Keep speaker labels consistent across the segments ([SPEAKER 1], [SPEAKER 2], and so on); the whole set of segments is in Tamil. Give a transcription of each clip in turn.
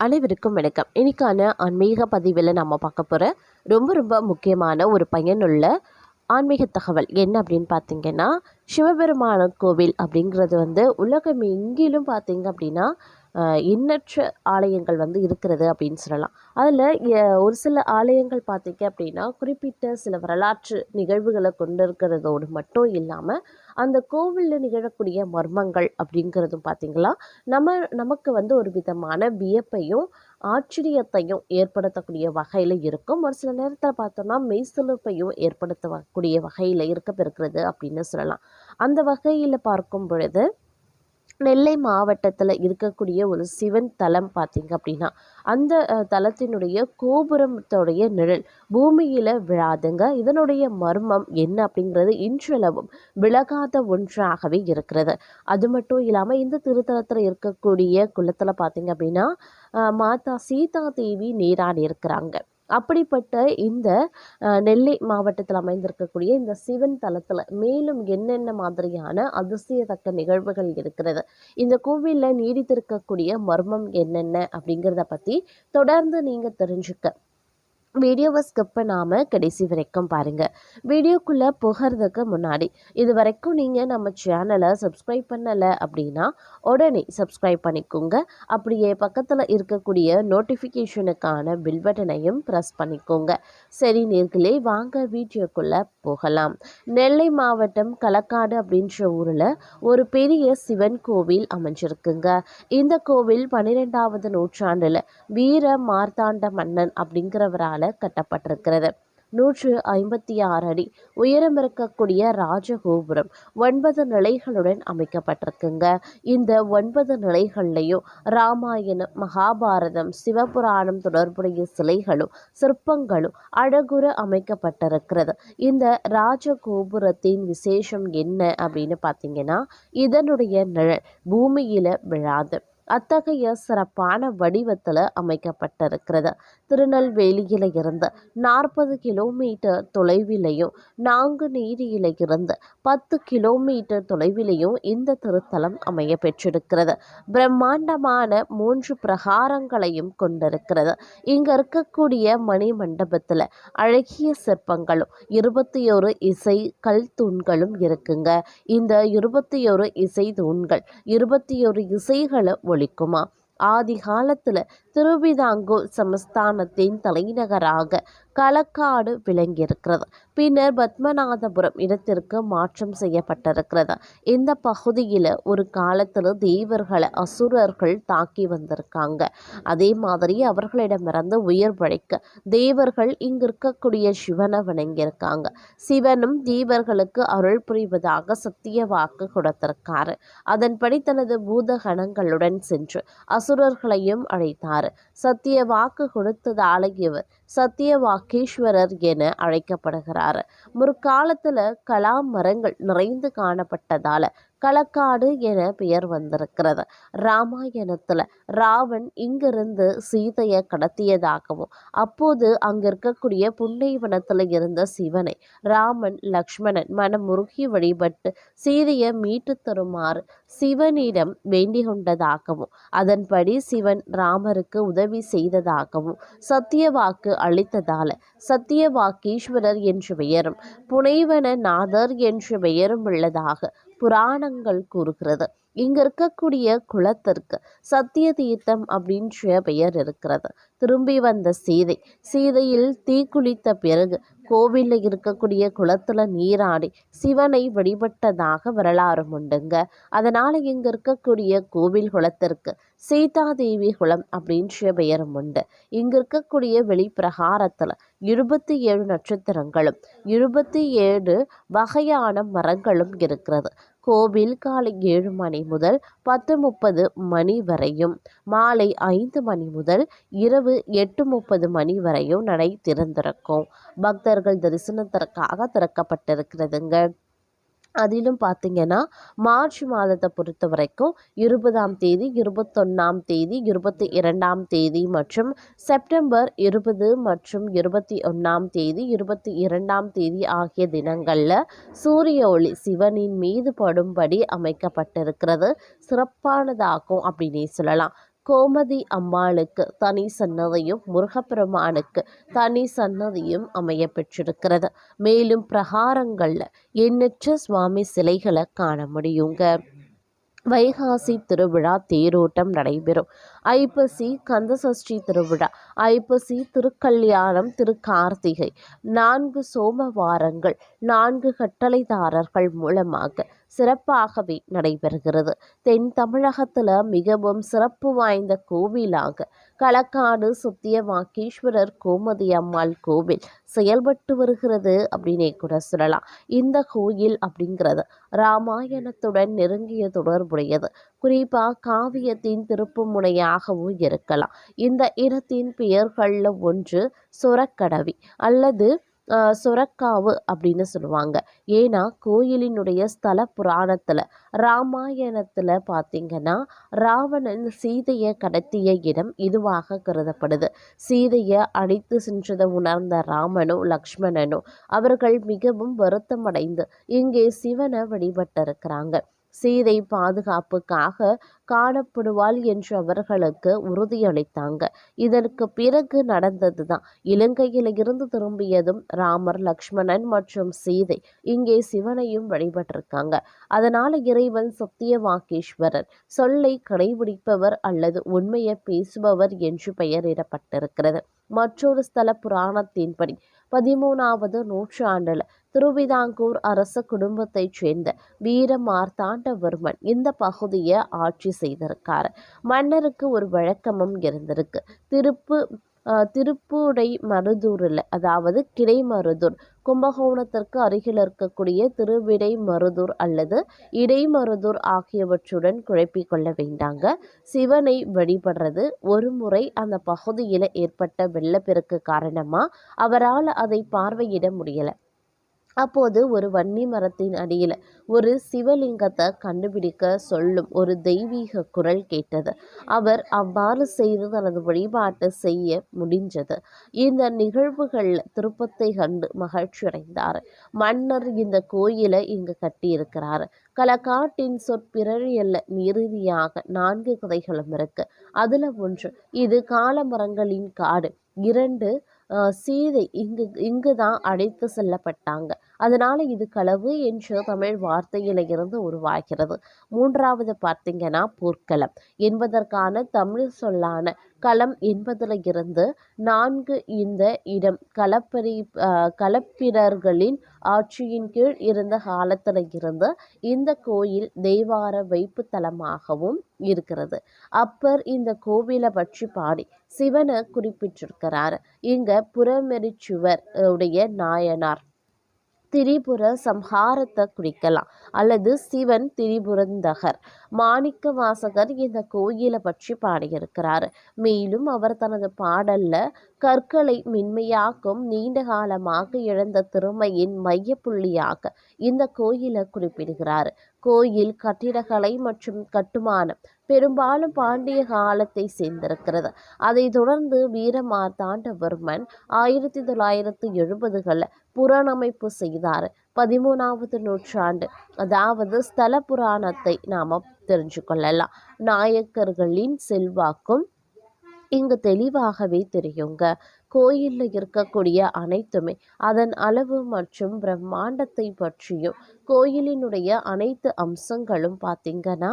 [SPEAKER 1] அனைவருக்கும் வணக்கம். இன்னைக்கான ஆன்மீக பதிவில் நம்ம பார்க்க போகிற ரொம்ப ரொம்ப முக்கியமான ஒரு பயனுள்ள ஆன்மீக தகவல் என்ன அப்படின்னு பார்த்தீங்கன்னா சிவபெருமான கோவில் அப்படிங்கிறது வந்து உலகம் எங்கிலும் பார்த்தீங்க அப்படின்னா எண்ணற்ற ஆலயங்கள் வந்து இருக்கிறது அப்படின்னு சொல்லலாம். அதில் ஒரு சில ஆலயங்கள் பார்த்தீங்க அப்படின்னா குறிப்பிட்ட சில வரலாற்று நிகழ்வுகளை கொண்டிருக்கிறதோடு மட்டும் இல்லாமல் அந்த கோவிலில் நிகழக்கூடிய மர்மங்கள் அப்படிங்கிறதும் பார்த்திங்களா நம்ம நமக்கு வந்து ஒரு விதமான வியப்பையும் ஆச்சரியத்தையும் ஏற்படுத்தக்கூடிய வகையில் இருக்கும். ஒரு சில நேரத்தில் பார்த்தோம்னா மெய்சிலிர்ப்பையும் ஏற்படுத்தக்கூடிய வகையில் இருக்க இருக்கிறது அப்படின்னு சொல்லலாம். அந்த வகையில் பார்க்கும் பொழுது நெல்லை மாவட்டத்தில் இருக்கக்கூடிய ஒரு சிவன் தலம் பார்த்தீங்க அப்படின்னா அந்த தலத்தினுடைய கோபுரத்தோடைய நிழல் பூமியில் விழாதுங்க. இதனுடைய மர்மம் என்ன அப்படிங்கிறது இன்றளவும் விலகாத ஒன்றாகவே இருக்கிறது. அது மட்டும் இல்லாமல் இந்த திருத்தலத்தில் இருக்கக்கூடிய குளத்தில் பார்த்தீங்க அப்படின்னா மாதா சீதா தேவி நீராடி இருக்கிறாங்க. அப்படிப்பட்ட இந்த நெல்லை மாவட்டத்தில் அமைந்திருக்கக்கூடிய இந்த சிவன் தலத்தில் மேலும் என்னென்ன மாதிரியான அதிசயத்தக்க நிகழ்வுகள் இருக்கிறது? இந்த கோவிலில் நீடித்திருக்கக்கூடிய மர்மம் என்னென்ன அப்படிங்கிறத பற்றி தொடர்ந்து நீங்கள் தெரிஞ்சுக்க. வீடியோவை ஸ்கிப் பண்ணாமல் கடைசி வரைக்கும் பாருங்கள் வீடியோக்குள்ளே போகிறதுக்கு முன்னாடி இது வரைக்கும் நீங்கள் நம்ம சேனலை சப்ஸ்கிரைப் பண்ணலை அப்படின்னா உடனே சப்ஸ்கிரைப் பண்ணிக்கோங்க. அப்படியே பக்கத்தில் இருக்கக்கூடிய நோட்டிஃபிகேஷனுக்கான பில் பட்டனையும் ப்ரெஸ் பண்ணிக்கோங்க. சரி நேர்களே வாங்க வீடியோக்குள்ளே போகலாம். நெல்லை மாவட்டம் களக்காடு அப்படின்ற ஊரில் ஒரு பெரிய சிவன் கோவில் அமைஞ்சிருக்குங்க. இந்த கோவில் பன்னிரெண்டாவது நூற்றாண்டில் வீர மார்த்தாண்ட மன்னன் அப்படிங்கிறவரால் கட்டப்பட்டிருக்கிறது. நூற்று ஐம்பத்தி ஆறு அடி உயரம் இருக்கக்கூடிய ராஜகோபுரம் ஒன்பது நிலைகளுடன் அமைக்கப்பட்டிருக்குங்க. இந்த ஒன்பது நிலைகள்லையும் ராமாயணம் மகாபாரதம் சிவபுராணம் தொடர்புடைய சிலைகளும் சிற்பங்களும் அழகுற அமைக்கப்பட்டிருக்கிறது. இந்த ராஜகோபுரத்தின் விசேஷம் என்ன அப்படின்னு பார்த்தீங்கன்னா இதனுடைய நிழல் பூமியில விழாது. அத்தகைய சிறப்பான வடிவத்தில் அமைக்கப்பட்டிருக்கிறது. திருநெல்வேலியில இருந்து நாற்பது கிலோமீட்டர் தொலைவிலையும் நாங்குநேரியில இருந்து பத்து கிலோமீட்டர் தொலைவிலையும் இந்த திருத்தலம் அமைய பெற்றிருக்கிறது. பிரம்மாண்டமான மூன்று பிரகாரங்களையும் கொண்டிருக்கிறது. இங்க இருக்கக்கூடிய மணி மண்டபத்துல அழகிய சிற்பங்களும் இருபத்தி ஒரு இசை கல் தூண்களும் இருக்குங்க. இந்த இருபத்தி ஒரு இசை தூண்கள் இருபத்தி ஒரு இசைகளை ஒழிக்குமா ஆதி காலத்துல திருவிதாங்கூர் சமஸ்தானத்தின் தலைநகராக களக்காடு விளங்கியிருக்கிறது. பின்னர் பத்மநாதபுரம் இடத்திற்கு மாற்றம் செய்யப்பட்டிருக்கிறது. இந்த பகுதியில் ஒரு காலத்தில் தேவர்களை அசுரர்கள் தாக்கி வந்திருக்காங்க. அதே மாதிரி அவர்களிடமிருந்து உயிர் பழைக்க தேவர்கள் இங்கு இருக்கக்கூடிய சிவனை வணங்கியிருக்காங்க. சிவனும் தேவர்களுக்கு அருள் புரிவதாக சத்திய வாக்கு கொடுத்திருக்காரு. அதன்படி தனது பூதகணங்களுடன் சென்று அசுரர்களையும் அழைத்தார். சத்திய வாக்கு கொடுத்ததால இவர் சத்திய வாக்கீஸ்வரர் என அழைக்கப்படுகிறார். முற்காலத்தில் கலா மரங்கள் நிறைந்து காணப்பட்டதால களக்காடு என பெயர் வந்திருக்கிறது. ராமாயணத்தில் ராவன் இங்கிருந்து சீதையை கடத்தியதாகவும் அப்போது அங்க இருக்கக்கூடிய புன்னைவனத்தில் இருந்த சிவனை ராமன் லக்ஷ்மணன் மனமுருகி வழிபட்டு சீதையை மீட்டு தருமாறு சிவனிடம் வேண்டிக் கொண்டதாகவும் அதன்படி சிவன் ராமருக்கு உதவி செய்ததாகவும் சத்தியவாக்கு அளித்ததால சத்தியவாக்கீஸ்வரர் என்று பெயரும் புனைவன நாதர் என்று பெயரும் உள்ளதாக புராணங்கள் கூறுகிறது. இங்க இருக்கக்கூடிய குளத்திற்கு சத்திய தீர்த்தம் அப்படின்ற பெயர் இருக்கிறது. திரும்பி வந்த சீதை சீதையில் தீக்குளித்த பிறகு கோவிலில் இருக்கக்கூடிய குளத்துல நீராடி சிவனை வழிபட்டதாக வரலாறு உண்டுங்க. அதனால இங்க இருக்கக்கூடிய கோவில் குளத்திற்கு சீதாதேவி குளம் அப்படின்ற பெயரும் உண்டு. இங்க இருக்கக்கூடிய வெளிப்பிரகாரத்துல இருபத்தி ஏழு நட்சத்திரங்களும் இருபத்தி ஏழு வகையான மரங்களும் இருக்கிறது. கோவில் காலை ஏழு மணி முதல் பத்து முப்பது மணி வரையும் மாலை ஐந்து மணி முதல் இரவு எட்டு முப்பது மணி வரையும் நடை திறந்திருக்கும் பக்தர்கள் தரிசனத்திற்காக திறக்கப்பட்டிருக்கிறதுங்க. அதிலும் பார்த்தீங்கன்னா மார்ச் மாதத்தை பொறுத்த வரைக்கும் இருபதாம் தேதி இருபத்தொன்னாம் தேதி இருபத்தி இரண்டாம் தேதி மற்றும் செப்டம்பர் இருபது மற்றும் இருபத்தி ஒன்றாம் தேதி இருபத்தி இரண்டாம் தேதி ஆகிய தினங்களில் சூரிய ஒளி சிவனின் மீது படும்படி அமைக்கப்பட்டிருக்கிறது. சிறப்பானதாகும் அப்படின்னே சொல்லலாம். கோமதி அம்மாளுக்கு தனி சன்னதியும் முருகப்பெருமானுக்கு தனி சன்னதியும் அமைய பெற்றிருக்கிறது மேலும் பிரகாரங்களில் எண்ணற்ற சுவாமி சிலைகளை காண முடியுங்க. வைகாசி திருவிழா தேரோட்டம் நடைபெறும். ஐப்பசி கந்தசஷ்டி திருவிழா ஐப்பசி திருக்கல்யாணம் திருக்கார்த்திகை நான்கு சோமவாரங்கள் நான்கு கட்டளைதாரர்கள் மூலமாக சிறப்பாகவே நடைபெறுகிறது. தென் தமிழகத்தில் மிகவும் சிறப்பு வாய்ந்த கோவிலாக களக்காடு சத்தியவாக்கீஸ்வரர் கோமதி அம்மாள் கோவில் செயல்பட்டு வருகிறது அப்படின்னே கூட சொல்லலாம். இந்த கோயில் அப்படிங்கிறது ராமாயணத்துடன் நெருங்கிய தொடர்புடையது. குறிப்பாக காவியத்தின் திருப்பு முனையாகவும் இருக்கலாம். இந்த இடத்தின் பெயர்களில் ஒன்று சுரக்கடவி அல்லது சுரக்காவு அப்படின்னு சொல்லுவாங்க. ஏன்னா கோயிலினுடைய ஸ்தல புராணத்தில் ராமாயணத்தில் பார்த்திங்கன்னா ராவணன் சீதையை கடத்திய இடம் இதுவாக கருதப்படுது. சீதையை அடித்து சென்றதை உணர்ந்த ராமனும் லக்ஷ்மணனும் அவர்கள் மிகவும் வருத்தமடைந்து இங்கே சிவனை வழிபட்டிருக்கிறாங்க. சீதை பாதுகாப்புக்காக காணப்படுவாள் என்று அவர்களுக்கு உறுதியளித்தாங்க. இதற்கு பிறகு நடந்தது தான் இலங்கையில் இருந்து திரும்பியதும் ராமர் லக்ஷ்மணன் மற்றும் சீதை இங்கே சிவனையும் வழிபட்டிருக்காங்க. அதனால இறைவன் சத்தியவாக்கீஸ்வரர் சொல்லை கடைபிடிப்பவர் அல்லது உண்மையை பேசுபவர் என்று பெயரிடப்பட்டிருக்கிறது. மற்றொரு ஸ்தல புராணத்தின்படி பதிமூணாவது நூற்றாண்டில் திருவிதாங்கூர் அரச குடும்பத்தைச் சேர்ந்த வீர மார்த்தாண்டவர்மன் இந்த பகுதியை ஆட்சி செய்திருக்கார். மன்னருக்கு ஒரு வழக்கமும் இருந்திருக்கு. திருப்பு திருப்புடை மருதூரில் அதாவது கிடைமருதூர் கும்பகோணத்திற்கு அருகில் இருக்கக்கூடிய திருவிடை மருதூர் அல்லது இடைமருதூர் ஆகியவற்றுடன் குழப்பிக் கொள்ள வேண்டாங்க. சிவனை வழிபடுறது ஒரு முறை அந்த பகுதியில் ஏற்பட்ட வெள்ளப்பெருக்கு காரணமாக அவரால் அதை பார்வையிட முடியலை. அப்போது ஒரு வன்னி மரத்தின் அடியில் ஒரு சிவலிங்கத்தை கண்டுபிடிக்க சொல்லும் ஒரு தெய்வீக குரல் கேட்டது. அவர் அவ்வாறு செய்து தனது வழிபாட்டை செய்ய முடிஞ்சது. இந்த நிகழ்வுகளில் திருப்பத்தை கண்டு மகிழ்ச்சியடைந்தார். மன்னர் இந்த கோயிலை இங்கு கட்டியிருக்கிறார். கலக்காட்டின் சொற்பிறழியல்ல நிறுதியாக நான்கு கதைகளும் இருக்கு. அதுல ஒன்று இது காலமரங்களின் காடு. இரண்டு சீதை இங்கு இங்கு தான் அழைத்து செல்லப்பட்டாங்க. அதனால் இது களவு என்ற தமிழ் வார்த்தையில் இருந்து உருவாகிறது. மூன்றாவது பார்த்தீங்கன்னா போர்க்களம். என்பதற்கான தமிழ் சொல்லான களம் என்பதில் இருந்து நான்கு இந்த இடம் களப்பரி களப்பிரர்களின் ஆட்சியின் கீழ் இருந்த காலத்தில் இருந்து இந்த கோயில் தெய்வார வைப்பு தலமாகவும் இருக்கிறது. அப்பர் இந்த கோவிலை பற்றி பாடி சிவனை குறிப்பிட்டிருக்கிறார். இங்க புறமெரிச்சுவர் உடைய நாயனார். திரிபுர சம்ஹாரத்தை குறிக்கலாம். அல்லது சிவன் திரிபுரந்தகர். மாணிக்க வாசகர் இந்த கோயிலை பற்றி பாடியிருக்கிறார். மேலும் அவர் தனது பாடல்ல கற்களை மென்மையாக்கும் நீண்ட காலமாக இழந்த திறமையின் மையப்புள்ளியாக இந்த கோயிலை குறிப்பிடுகிறார். கோயில் கட்டிடக்கலை மற்றும் கட்டுமானம் பெரும்பாலும் பாண்டிய காலத்தை சேர்ந்திருக்கிறது. அதைத் தொடர்ந்து வீரமார்த்தாண்டவர்மன் ஆயிரத்தி தொள்ளாயிரத்தி எழுபதுகளில் புறணமைப்பு செய்தார். பதிமூணாவது நூற்றாண்டு அதாவது ஸ்தல புராணத்தை நாம் தெரிஞ்சு கொள்ளலாம் நாயக்கர்களின் செல்வாக்கும் இங்கு தெளிவாகவே தெரியுங்க. கோயிலில் இருக்கக்கூடிய அனைத்துமே அதன் அளவு மற்றும் பிரம்மாண்டத்தை பற்றியும் கோயிலினுடைய அனைத்து அம்சங்களும் பார்த்திங்கன்னா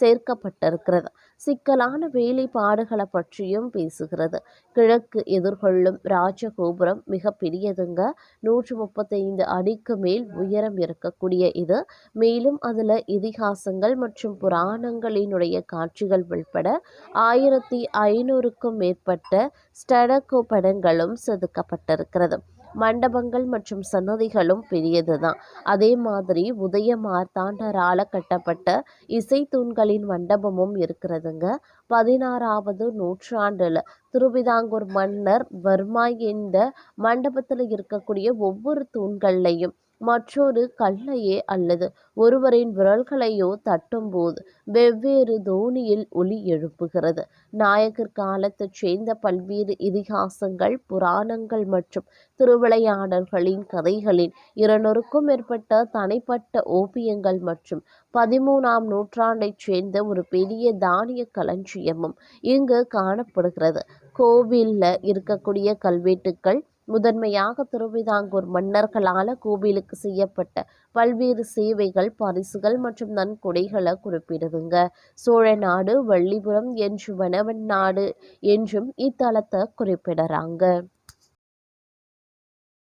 [SPEAKER 1] சேர்க்கப்பட்டிருக்கிறது. சிக்கலான வேலைப்பாடுகளை பற்றியும் பேசுகிறது. கிழக்கு எதிர்கொள்ளும் ராஜகோபுரம் மிக பெரியதுங்க. நூற்றி முப்பத்தைந்து அடிக்கு மேல் உயரம் இருக்கக்கூடிய இது. மேலும் அதில் இதிகாசங்கள் மற்றும் புராணங்களினுடைய காட்சிகள் உள்பட ஆயிரத்தி ஐநூறுக்கும் மேற்பட்ட ஸ்டடகோ படங்களும் செதுக்கப்பட்டிருக்கிறது. மண்டபங்கள் மற்றும் சன்னதிகளும் பெரியதுதான். அதே மாதிரி உதய மார்த்தாண்டரால கட்டப்பட்ட இசை தூண்களின் மண்டபமும் இருக்கிறதுங்க. பதினாறாவது நூற்றாண்டில் திருவிதாங்கூர் மன்னர் வர்மா இந்த மண்டபத்தில் இருக்கக்கூடிய ஒவ்வொரு தூண்கள்லையும் மற்றொரு கல்லையே அல்லது ஒருவரின் விரல்களையோ தட்டும்போது வெவ்வேறு தோனியில் ஒலி எழுப்புகிறது. நாயகர் காலத்தைச் சேர்ந்த பல்வேறு இதிகாசங்கள் புராணங்கள் மற்றும் திருவிளையாடல்களின் கதைகளின் இருநூறுக்கும் மேற்பட்ட தனிப்பட்ட ஓவியங்கள் மற்றும் பதிமூணாம் நூற்றாண்டைச் சேர்ந்த ஒரு பெரிய தானிய களஞ்சியமும் இங்கு காணப்படுகிறது. கோவிலில் இருக்கக்கூடிய கல்வெட்டுக்கள் முதன்மையாக திருவிதாங்கூர் மன்னர்களால் கோவிலுக்கு செய்யப்பட்ட பல்வேறு சேவைகள் பரிசுகள் மற்றும் நன்கொடைகளை குறிப்பிடுதுங்க. சோழ நாடு வள்ளிபுரம் என்று வனவன் நாடு என்றும் இத்தலத்தை குறிப்பிடுறாங்க.